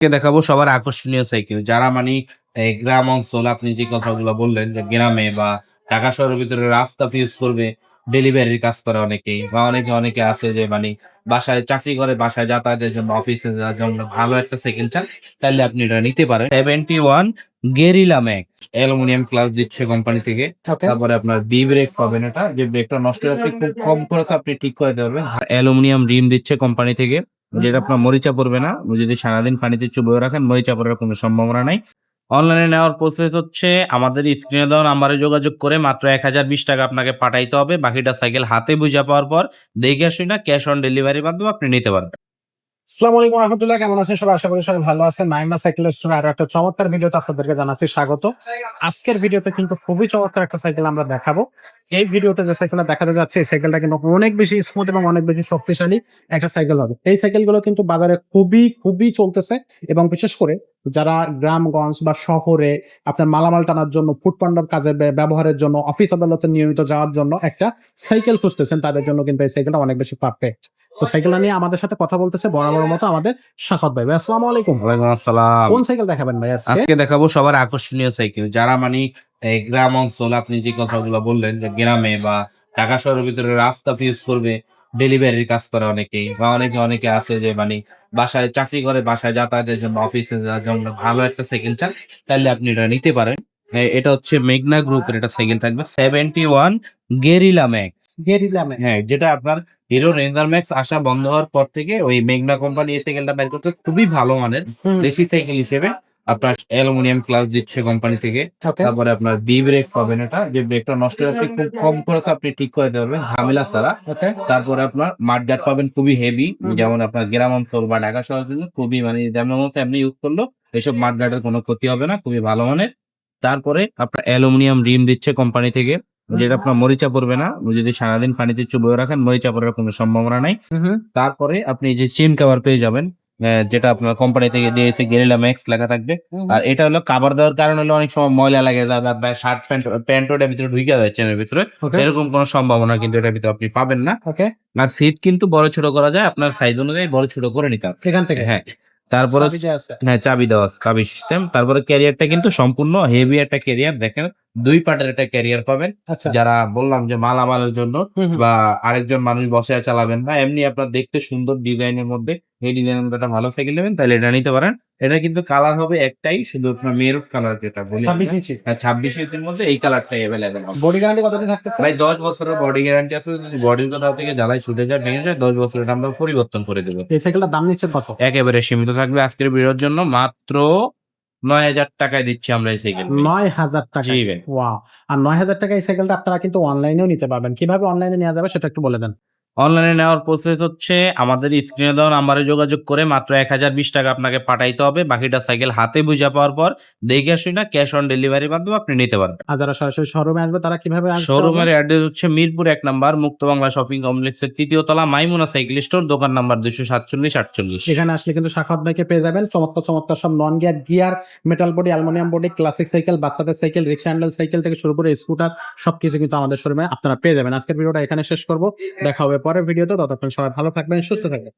কে দেখাবো? সবার আকর্ষণীয় সাইকেল। যারা মানে গ্রাম অঞ্চল আপনি যে কথাগুলো বললেন যে গ্রামে বা ঢাকা শহরের ভিতরে রাস্তা ইউজ করবে ডেলিভারির কাজ করে অনেকেই বা অনেকে অনেকে আছে যে মানে বাসায় চাকরি করে বাসায় যাতায়াতের জন্য অফিসে যাওয়ার জন্য ভালো একটা সাইকেল চান তাহলে আপনি এটা নিতে পারেন। Seventy one gorilla max aluminium class দিচ্ছে কোম্পানি থেকে। তারপরে আপনার বি ব্রেক পাবেন এটা। যে ব্রেকটা নষ্ট হয়ে খুব কম খরচে আপনি ঠিক করে দিতে পারবেন। অ্যালুমিনিয়াম রিম দিচ্ছে কোম্পানি থেকে। যেটা আপনার মরিচা পড়বে না। যদি সারাদিন পানিতে চুবিয়ে রাখেন মরিচা পড়ার কোনো সম্ভাবনা নাই। অনলাইনে নেওয়ার প্রসেস হচ্ছে আমাদের স্ক্রিনে দেওয়া নাম্বারে যোগাযোগ করে মাত্র এক হাজার বিশ টাকা আপনাকে পাঠাইতে হবে। বাকিটা সাইকেল হাতে বুঝা পাওয়ার পর দেখে আসুন না ক্যাশ অন ডেলিভারির মাধ্যমে আপনি নিতে পারবেন। আলাইকুম রহমতুল্লাহ, কেমন আছেন সবাই? আশা করি সবাই ভালো আছেন। সাইকেল আরও একটা চমৎকার ভিডিওতে আপনাদেরকে জানাচ্ছি স্বাগত। আজকের ভিডিওতে কিন্তু খুবই চমৎকার একটা সাইকেল আমরা দেখাবো। এই ভিডিওতে যে সাইকেলটা দেখাতে যাচ্ছে, এই সাইকেলটা কিন্তু অনেক বেশি স্মুথ এবং অনেক বেশি শক্তিশালী একটা সাইকেল হবে। এই সাইকেলগুলো কিন্তু বাজারে খুবই খুবই চলতেছে এবং বিশেষ করে যারা গ্রামগঞ্জ বা শহরে আপনার মালামাল টানার জন্য ফুড পান্ডার কাজে ব্যবহারের জন্য অফিস আদালতে নিয়মিত যাওয়ার জন্য একটা সাইকেল খুঁজতেছেন, তাদের জন্য কিন্তু এই সাইকেলটা অনেক বেশি পারফেক্ট তো সাইকেলটা নিয়ে আমাদের সাথে কথা বলতেছে বরাবর মতো আমাদের সাখত ভাই। ভাই আসসালামু আলাইকুম। ওয়ালাইকুম আসসালাম। কোন সাইকেল দেখাবেন ভাই আজকে? আজকে দেখাবো সবার আকর্ষণীয় সাইকেল যারা মানে এই গ্রাম অঞ্চল আপনি যে কথাগুলো বললেন যে গ্রামে বা ঢাকা শহরের ভিতরে রাস্তা ফিউজ করবে ডেলিভারির কাজ করে অনেকেই বা অনেকে অনেকে আছে যে মানে বাসায় চাকরি করে বাসায় যাতায়াতের জন্য অফিসে যাওয়ার জন্য ভালো একটা সাইকেল চান তাহলে আপনি এটা নিতে পারেন। হ্যাঁ, এটা হচ্ছে মেঘনা গ্রুপের একটা সাইকেল থাকবে সেভেন্টি ওয়ান গেরিলা ম্যান হ্যাঁ যেটা আপনার হিরো রেঞ্জার ম্যাক্স আসা বন্ধ হওয়ার পর থেকে ওই মেঘনা কোম্পানি এই সাইকেলটা বের করতে খুবই ভালো মানের দেশি সাইকেল হিসেবে আপনার অ্যালুমিনিয়াম ক্লাস দিচ্ছে কোম্পানি থেকে। তারপরে আপনার বি ব্রেক পাবেন এটা। যে ব্রেকটা নষ্ট হয়ে আপনি খুব কম খরচে আপনি ঠিক করে দিতে পারবেন ঝামেলা ছাড়া। তারপরে আপনার মাঠগাট পাবেন খুবই হেভি যেমন আপনার গ্রাম অঞ্চল বা ঢাকা শহরের জন্য খুবই মানে যেমন মতো এমনি ইউজ করল এসব মাঠগাটের কোনো ক্ষতি হবে না খুবই ভালো মানের। তারপরে আপনার অ্যালুমিনিয়াম রিম দিচ্ছে কোম্পানি থেকে। যেটা আপনার মরিচা পড়বে না যদি সারাদিন পানিতে চুবিয়ে রাখেন মরিচা পড়ার কোনো সম্ভাবনা নাই। তারপরে আপনি যে চেন কভার পেয়ে যাবেন যেটা আপনার কোম্পানি থেকে দিয়েছে গেরিলা ম্যাক্স লেখা থাকবে। আর এটা হলো কাভার দেওয়ার কারণ হলো অনেক সময় ময়লা লাগে শার্ট প্যান্ট প্যান্ট ওটার ভিতরে ঢুকে যায় চেনের ভিতরে। এরকম কোনো সম্ভাবনা কিন্তু এটার ভিতরে আপনি পাবেন না। আর সিট কিন্তু বড় ছোট করা যায় আপনার সাইজ অনুযায়ী বড় ছোট করে নিতে হবে। এখান থেকে? হ্যাঁ। তারপরে হ্যাঁ চাবি দেওয়া চাবি সিস্টেম তারপরে ক্যারিয়ারটা কিন্তু সম্পূর্ণ হেভি একটা ক্যারিয়ার দেখেন দুই পার্টের একটা ক্যারিয়ার পাবেন। আচ্ছা। যারা বললাম যে মালামালের জন্য। বা আরেকজন মানুষ বসে চালাবেন না এমনি আপনার দেখতে সুন্দর ডিজাইনের মধ্যে। এই ডিজাইনের মধ্যে একটা ভালো সাইকেল নেবেন তাহলে এটা নিতে পারেন। এটা কিন্তু কালার হবে একটাই শুধু আপনার মেরুন কালার যেটা বলি ছাব্বিশ ইঞ্চি ছাব্বিশ ইঞ্চির মধ্যে এই কালারটাই অ্যাভেলেবেল হবে। বডি গ্যারান্টি কতদিন থাকতেছে? ভাই দশ বছরের বডি গ্যারান্টি আছে যদি বডির কোথাও থেকে জ্বালাই ছুটে যায় ভেঙে যায় দশ বছরের আমরা পরিবর্তন করে দেবো। এই সাইকেলটার দাম নিচ্ছে কত? একেবারে সীমিত থাকবে আজকের ভিডিওর জন্য মাত্র নয় হাজার টাকায় দিচ্ছি আমরা এই সাইকেল নয় হাজার টাকা ওয়াও আর নয় হাজার টাকা এই সাইকেলটা আপনারা কিন্তু অনলাইনেও নিতে পারবেন। কীভাবে অনলাইনে নেওয়া যাবে সেটা একটু বলে দেন। অনলাইনে নেওয়ার প্রসেস হচ্ছে আমাদের স্ক্রিনে দেওয়া নাম্বারে যোগাযোগ করে মাত্র এক হাজার বিশ টাকা আপনাকে পাঠাইতে হবে। বাকিটা সাইকেল হাতে বুঝা পাওয়ার পর দেখে আসুন না ক্যাশ অন ডেলিভারির মাধ্যমে আপনি নিতে পারবেন। আর যারা সরাসরি শোরুমে আসবে তারা কীভাবে শোরুমের অ্যাড্রেস হচ্ছে মিরপুর এক নাম্বার মুক্ত বাংলা শপিং কমপ্লেক্সের তৃতীয় তলা মাইমুনা সাইকেল স্টোর দোকান নাম্বার দুশো সাতচল্লিশ আটচল্লিশ। এখানে আসলে কিন্তু শাখাত ভাইকে পেয়ে যাবেন। চমৎকার চমৎকার সব non gear gear metal body aluminium body classic cycle বাচ্চাদের সাইকেল রিক্সা হ্যান্ডেল সাইকেল থেকে শুরু করে স্কুটার সবকিছু কিন্তু আমাদের শোরুমে আপনারা পেয়ে যাবেন। আজকের ভিডিওটা এখানে শেষ করব। দেখা হবে পরের ভিডিওতে ততক্ষণ সবাই ভালো থাকবেন সুস্থ থাকবেন।